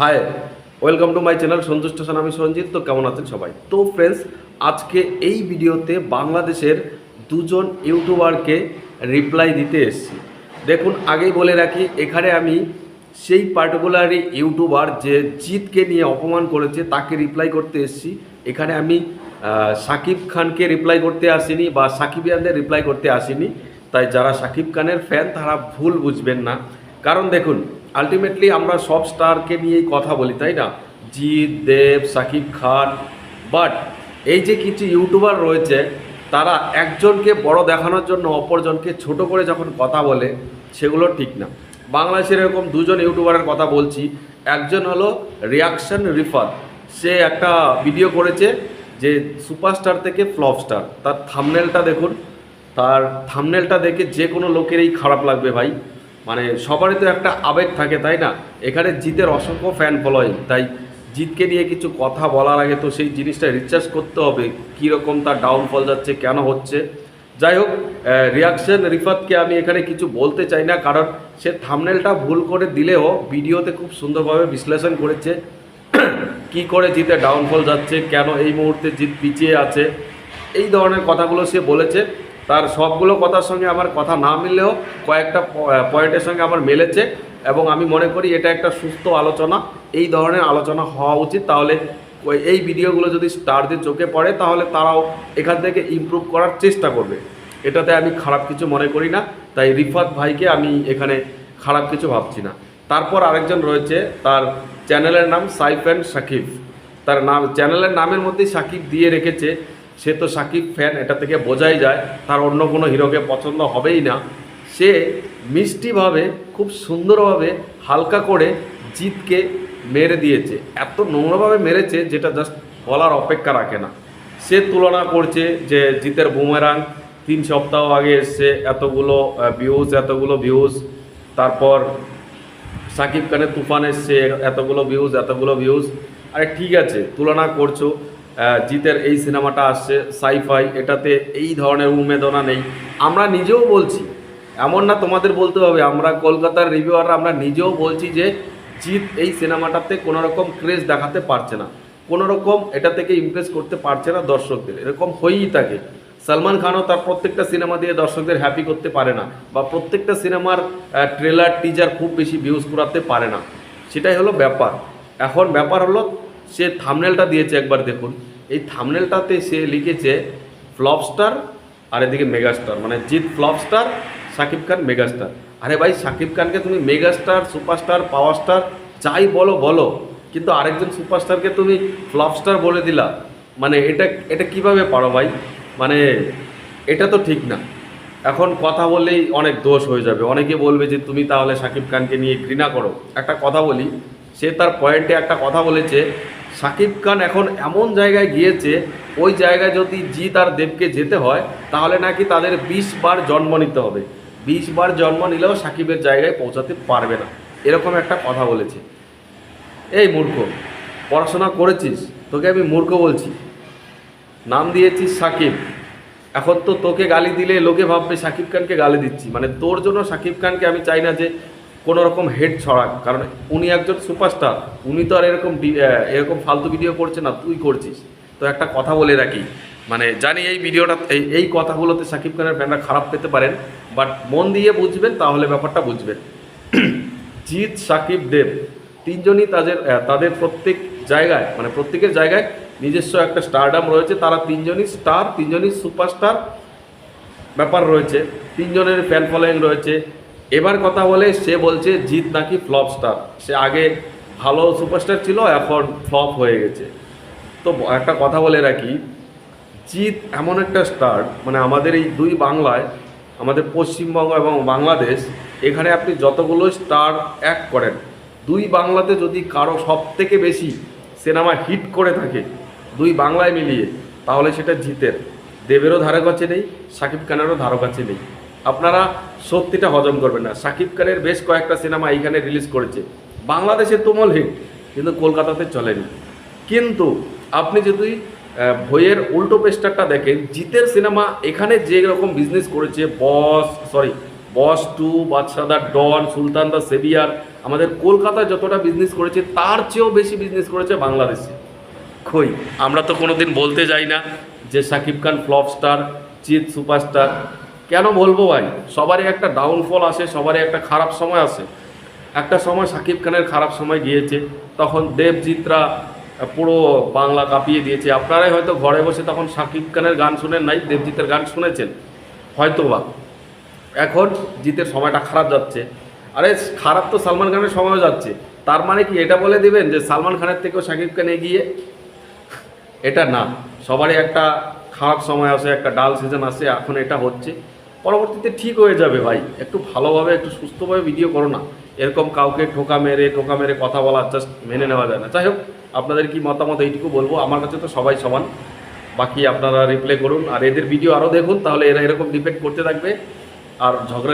Hi welcome to my channel Sanju station আমি সঞ্জিত তো কেমন আছেন সবাই? তো ফ্রেন্ডস আজকে এই ভিডিওতে বাংলাদেশের দুজন ইউটিউবারকে রিপ্লাই দিতে এসেছি। দেখুন, আগেই বলে রাখি, এখানে আমি সেই পার্টিকুলারই ইউটিউবার যে জিতকে নিয়ে অপমান করেছে, তাকে রিপ্লাই করতে এসেছি। এখানে আমি সাকিব খানকে রিপ্লাই করতে আসিনি বা সাকিবিয়ানদের রিপ্লাই করতে আসিনি। তাই যারা সাকিব খানের ফ্যান তারা ভুল বুঝবেন না। কারণ দেখুন আলটিমেটলি আমরা সব স্টারকে নিয়েই কথা বলি, তাই না? জিৎ, দেব, সাকিব খান বাট এই যে কিছু ইউটিউবার রয়েছে, তারা একজনকে বড় দেখানোর জন্য অপরজনকে ছোট করে যখন কথা বলে, সেগুলো ঠিক না। বাংলাদেশের এরকম দুজন ইউটিউবারের কথা বলছি, একজন হলো রিয়াকশন রিফাত। সে একটা ভিডিও করেছে যে সুপারস্টার থেকে ফ্লপ স্টার তার থামনেলটা দেখুন, তার থামনেলটা দেখে যে কোনো লোকেরই খারাপ লাগবে ভাই। মানে সবারই তো একটা আবেগ থাকে, তাই না? এখানে জিতের অসংখ্য ফ্যান ফলোয়িং তাই জিতকে নিয়ে কিছু কথা বলার আগে তো সেই জিনিসটা রিচার্জ করতে হবে, কীরকম তার ডাউনফল যাচ্ছে, কেন হচ্ছে? যাই হোক রিয়াকশন রিফাতকে আমি এখানে কিছু বলতে চাই না, কারণ সে থামনেলটা ভুল করে দিলেও ভিডিওতে খুব সুন্দরভাবে বিশ্লেষণ করেছে, কি করে জিতে ডাউনফল যাচ্ছে, কেন এই মুহূর্তে জিত পিছিয়ে আছে, এই ধরনের কথাগুলো সে বলেছে। তার সবগুলো কথার সঙ্গে আমার কথা না মিললেও কয়েকটা পয়েন্টের সঙ্গে আমার মেলেছে এবং আমি মনে করি এটা একটা সুস্থ আলোচনা। এই ধরনের আলোচনা হওয়া উচিত। তাহলে এই ভিডিওগুলো যদি স্টারদের চোখে পড়ে, তাহলে তারাও এখান থেকে ইমপ্রুভ করার চেষ্টা করবে। এটাতে আমি খারাপ কিছু মনে করি না। তাই রিফাত ভাইকে আমি এখানে খারাপ কিছু ভাবছি না। তারপর আরেকজন রয়েছে, তার চ্যানেলের নাম সাইফ অ্যান্ড সাকিব। তার নাম চ্যানেলের নামের মধ্যেই সাকিব দিয়ে রেখেছে সে তো সাকিব ফ্যান এটা থেকে বোঝাই যায়, তার অন্য কোনো হিরোকে পছন্দ হবেই না। সে মিষ্টিভাবে, খুব সুন্দরভাবে হালকা করে জিতকে মেরে দিয়েছে। এত নোংরাভাবে মেরেছে যেটা জাস্ট বলার অপেক্ষা রাখে না। সে তুলনা করছে যে জিতের বুমেরাং তিন সপ্তাহ আগে এসছে, এতগুলো ভিউজ এতগুলো ভিউজ তারপর সাকিব খানের তুফান এসছে, এতগুলো ভিউজ এতগুলো ভিউজ আরে ঠিক আছে, তুলনা করছ। জিতের এই সিনেমাটা আসছে সাইফাই এটাতে এই ধরনের উন্মেদনা নেই। আমরা নিজেও বলছি, এমন না তোমাদের বলতে হবে, আমরা কলকাতার রিভিউয়াররা আমরা নিজেও বলছি যে জিত এই সিনেমাটাতে কোনো রকম ক্রেজ দেখাতে পারছে না। কোনো রকম এটা থেকে ইমপ্রেস করতে পারছে না দর্শকদের। এরকম হয়েই থাকে। সালমান খানও তার প্রত্যেকটা সিনেমা দিয়ে দর্শকদের হ্যাপি করতে পারে না, বা প্রত্যেকটা সিনেমার ট্রেলার টিজার খুব বেশি ভিউজ করাতে পারে না। সেটাই হলো ব্যাপার। এখন ব্যাপার হলো সে থামনেলটা দিয়েছে একবার দেখুন। এই থামনেলটাতে সে লিখেছে ফ্লপস্টার আর এদিকে মেগাস্টার মানে জিৎ ফ্লপস্টার সাকিব খান মেগাস্টার আরে ভাই, সাকিব খানকে তুমি মেগাস্টার সুপারস্টার পাওয়ার স্টার যাই বলো বলো। কিন্তু আরেকজন সুপারস্টারকে তুমি ফ্লপস্টার বলে দিলা। মানে এটা এটা কীভাবে পারো ভাই? মানে এটা তো ঠিক না। এখন কথা বললেই অনেক দোষ হয়ে যাবে। অনেকে বলবে যে, তুমি তাহলে সাকিব খানকে নিয়ে ঘৃণা করো। একটা কথা বলি সে তার পয়েন্টে একটা কথা বলেছে, সাকিব খান এখন এমন জায়গায় গিয়েছে, ওই জায়গায় যদি জিৎ আর দেবকে যেতে হয়, তাহলে নাকি তাদের বিশ বার জন্ম নিতে হবে। বিশ বার জন্ম নিলেও সাকিবের জায়গায় পৌঁছাতে পারবে না। এরকম একটা কথা বলেছে। এই মূর্খ, পড়াশোনা করেছিস? তোকে আমি মূর্খ বলছি। নাম দিয়েছিস সাকিব। এখন তো তোকে গালি দিলে লোকে ভাববে সাকিব খানকে গালি দিচ্ছি। মানে তোর জন্য সাকিব খানকে আমি চাই না যে কোনো রকম হেড ছড়াক কারণ উনি একজন সুপারস্টার উনি তো আর এরকম এরকম ফালতু ভিডিও করছে না, তুই করছিস। তো একটা কথা বলে রাখি মানে জানি এই ভিডিওটা এই এই কথাগুলোতে সাকিব খানের ফ্যানরা খারাপ পেতে পারেন বাট মন দিয়ে বুঝবেন, তাহলে ব্যাপারটা বুঝবেন। জিৎ, সাকিব, দেব, তিনজনই তাদের তাদের প্রত্যেক জায়গায় মানে প্রত্যেকের জায়গায় নিজস্ব একটা স্টারডাম রয়েছে, তারা তিনজনই স্টার তিনজনই সুপারস্টার ব্যাপার রয়েছে, তিনজনের ফ্যান ফলোয়িং রয়েছে এবার কথা বলে সে বলছে, জিৎ নাকি ফ্লপ স্টার। সে আগে ভালো সুপারস্টার ছিল, এখন ফ্লপ হয়ে গেছে। তো একটা কথা বলে রাখি, জিৎ এমন একটা স্টার মানে আমাদের এই দুই বাংলায়, আমাদের পশ্চিমবঙ্গ এবং বাংলাদেশ, এখানে আপনি যতগুলো স্টার এক করেন, দুই বাংলাতে যদি কারও সব থেকে বেশি সিনেমা হিট করে থাকে, দুই বাংলায় মিলিয়ে, তাহলে সেটা জিতের। দেবেরও ধারে কাছে নেই, সাকিব খানেরও ধারো কাছে নেই। আপনারা সত্যিটা হজম করবেন না। সাকিব খানের বেশ কয়েকটা সিনেমা এইখানে রিলিজ করেছে। বাংলাদেশে তুমল হিট কিন্তু কলকাতাতে চলেনি। কিন্তু আপনি যদি বইয়ের উল্টো পেস্টারটা দেখেন, জিতের সিনেমা এখানে যে রকম বিজনেস করেছে boss sorry boss two Badsha the don Sultan the saviour, আমাদের কলকাতায় যতটা বিজনেস করেছে, তার চেয়েও বেশি বিজনেস করেছে বাংলাদেশে। খই আমরা তো কোনোদিন বলতে যাই না যে শাকিব খান ফ্লপ স্টার চিত সুপারস্টার কেন বলব ভাই? সবারই একটা ডাউনফল আসে, সবারই একটা খারাপ সময় আসে। একটা সময় শাকিব খানের খারাপ সময় গিয়েছে, তখন দেবজিৎরা পুরো বাংলা কাঁপিয়ে দিয়েছে। আপনারাই হয়তো ঘরে বসে তখন শাকিব খানের গান শুনেন নাই, দেবজিতের গান শুনেছেন হয়তো বা এখন জিতের সময়টা খারাপ যাচ্ছে। আরে খারাপ তো সালমান খানের সময়ও যাচ্ছে। তার মানে কি এটা বলে দিবেন যে সালমান খানের থেকেও শাকিব খান এগিয়ে? এটা না। সবারই একটা খারাপ সময় আসে, একটা ডাল সিজন আসে, এখন এটা হচ্ছে। পরবর্তীতে ঠিক হয়ে যাবে ভাই। একটু ভালোভাবে, একটু সুস্থভাবে ভিডিও করো না। এরকম কাউকে ঠোকা মেরে ঠোকা মেরে কথা বলা জাস্ট মেনে নেওয়া যায় না। যাই হোক আপনাদের কি মতামত এইটুকু বলব? আমার কাছে তো সবাই সমান। বাকি আপনারা রিপ্লাই করুন। আর এদের ভিডিও আরও দেখুন, তাহলে এরা এরকম ডিপেন্ড করতে থাকবে। আর ঝগড়া